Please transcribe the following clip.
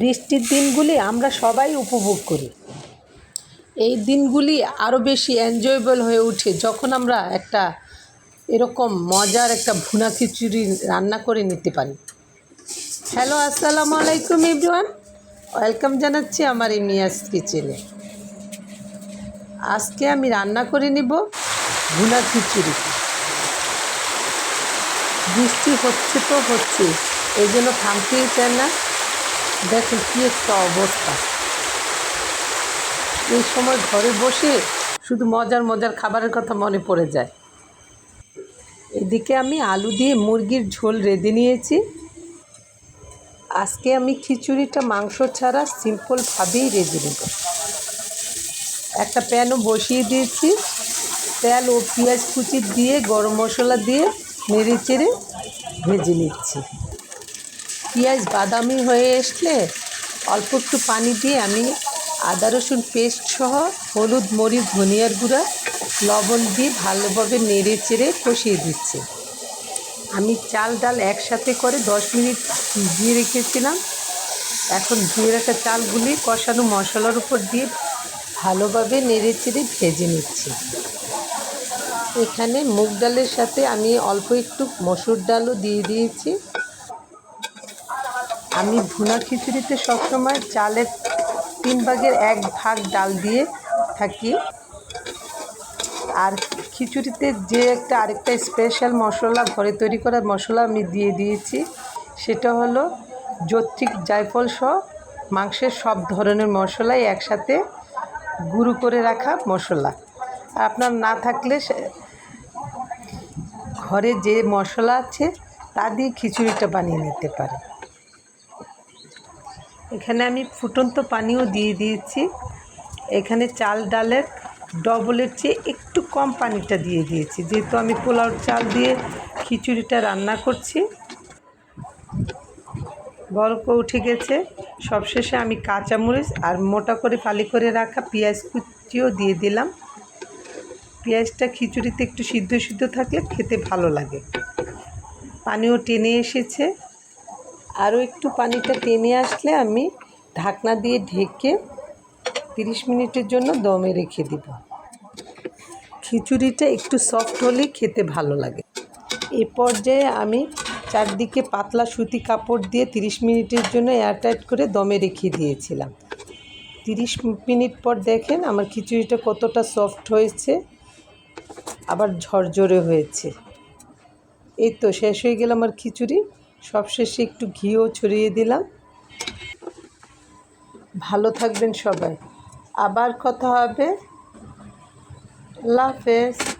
বৃষ্টির দিনগুলি আমরা সবাই উপভোগ করি। এই দিনগুলি আরও বেশি এনজয়েবল হয়ে ওঠে যখন আমরা একটা এরকম মজার একটা ভুনা খিচুড়ি রান্না করে নিতে পারি। হ্যালো আসসালামু আলাইকুম এভরিওয়ান ওয়েলকাম জানাচ্ছি আমার এই মিয়াস কিচেনে আজকে আমি রান্না করে নিব ভুনা খিচুড়ি। বৃষ্টি হচ্ছে তো হচ্ছে, এই জন্য থামতেই চায় না। দেখুন কী একটা অবস্থা। এই সময় ঘরে বসে শুধু মজার মজার খাবারের কথা মনে পড়ে যায়। এদিকে আমি আলু দিয়ে মুরগির ঝোল রেঁধে নিয়েছি। আজকে আমি খিচুড়িটা মাংস ছাড়া সিম্পলভাবেই রেঁধে নেব। একটা প্যানও বসিয়ে দিয়েছি। তেল ও পেঁয়াজ কুচি দিয়ে, গরম মশলা দিয়ে নেড়ে চেড়ে ভেজে নিচ্ছি। পেঁয়াজ, বাদামি হয়ে আসলে অল্প একটু পানি দিয়ে আমি আদা, রসুন পেস্ট সহ হলুদ, মরিচ, ধনিয়ার গুঁড়া, লবণ দিয়ে ভালোভাবে নেড়ে চেড়ে কষিয়ে দিচ্ছি। আমি চাল, ডাল একসাথে করে দশ মিনিট দিয়ে রেখেছিলাম। এখন ধুয়ে রাখা চালগুলি কষানো মশলার উপর দিয়ে ভালোভাবে নেড়ে চেড়ে ভেজে নিচ্ছি। এখানে মুগ ডালের সাথে আমি অল্প একটু মসুর ডালও দিয়ে দিয়েছি। আমি ভুনা খিচুড়িতে সবসময় চালের তিন ভাগের এক ভাগ ডাল দিয়ে থাকি। আর খিচুড়িতে যে একটা আরেকটা স্পেশাল মশলা ঘরে তৈরি করা মশলা আমি দিয়ে দিয়েছি, সেটা হলো যৌত্রিক জায়ফল সহ মাংসের সব ধরনের মশলাই একসাথে গুঁড়ো করে রাখা মশলা। আপনার না থাকলে ঘরে যে মশলা আছে, তা দিয়ে খিচুড়িটা বানিয়ে নিতে পারে এখানে আমি ফুটন্ত পানিও দিয়ে দিয়েছি। এখানে চাল ডালের ডবলের চেয়ে একটু কম পানিটা দিয়ে দিয়েছি। যেহেতু আমি পোলাও চাল দিয়ে খিচুড়িটা রান্না করছি। গল্প উঠে গেছে। সবশেষে আমি কাঁচামরিচ আর মোটা করে ফালি করে রাখা পেঁয়াজ কুচিও দিয়ে দিলাম। পেঁয়াজটা খিচুড়িতে একটু সিদ্ধ সিদ্ধ থাকলে খেতে ভালো লাগে। পানিও টেনে এসেছে। আরও একটু পানিটা টেনে আসলে আমি ঢাকনা দিয়ে ঢেকে তিরিশ মিনিটের জন্য দমে রেখে দিব। খিচুড়িটা একটু সফট হলেই খেতে ভালো লাগে। এ পর্যায়ে আমি চারদিকে পাতলা সুতি কাপড় দিয়ে তিরিশ মিনিটের জন্য এয়ারটাইট করে দমে রেখে দিয়েছিলাম। তিরিশ মিনিট পর দেখেন আমার খিচুড়িটা কতটা সফট হয়েছে, আবার ঝরঝরে হয়েছে। এই তো শেষ হয়ে গেল আমার খিচুড়ি। সবশেষে একটু ঘিও ছড়িয়ে দিলাম। ভালো থাকবেন সবাই। আবার কথা হবে। হাফেজ।